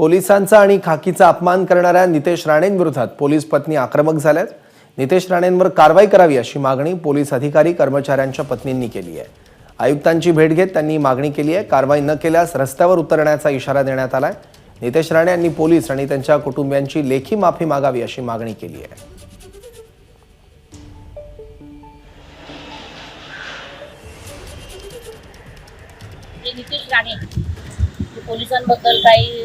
पोलिसांचा आणि खाकीचा अपमान करणाऱ्या नितेश राणेंविरोधात पोलीस पत्नी आक्रमक झाल्यात. नितेश राणेंवर कारवाई करावी अशी मागणी पोलीस अधिकारी कर्मचाऱ्यांच्या पत्नींनी केली आहे. आयुक्तांची भेट घेत त्यांनी मागणी केली आहे. कारवाई न केल्यास रस्त्यावर उतरण्याचा इशारा देण्यात आलाय. नितेश राणे यांनी पोलीस आणि त्यांच्या कुटुंबियांची लेखी माफी मागावी अशी मागणी केली आहे. नितेश राणे. पोलिसांबद्दल काही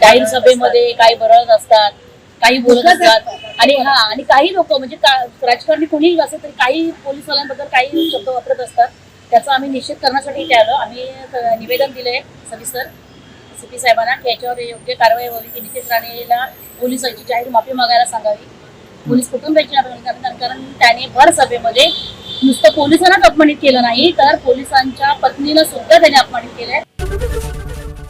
जाहीर सभेमध्ये काही बरळत असतात काही बोलत असतात. आणि हा आणि काही लोक म्हणजे राजकारणी कोणीही असेल तरी काही पोलिसवाल्यांबद्दल काही शब्द वापरत असतात त्याचा आम्ही निषेध करण्यासाठी इथे आलो. आम्ही निवेदन दिलंय सविस्तर सी पी साहेबांना की याच्यावर योग्य कारवाई व्हावी की नितेश राणेला पोलिसांची जाहीर माफी मागायला सांगावी. पोलीस कुटुंबियांची मागावी कारण- कारण त्याने भर सभेमध्ये नुसतं पोलिसांनाच अपमानित केलं नाही तर पोलिसांच्या पत्नीनं सुद्धा त्याने अपमानित केलंय.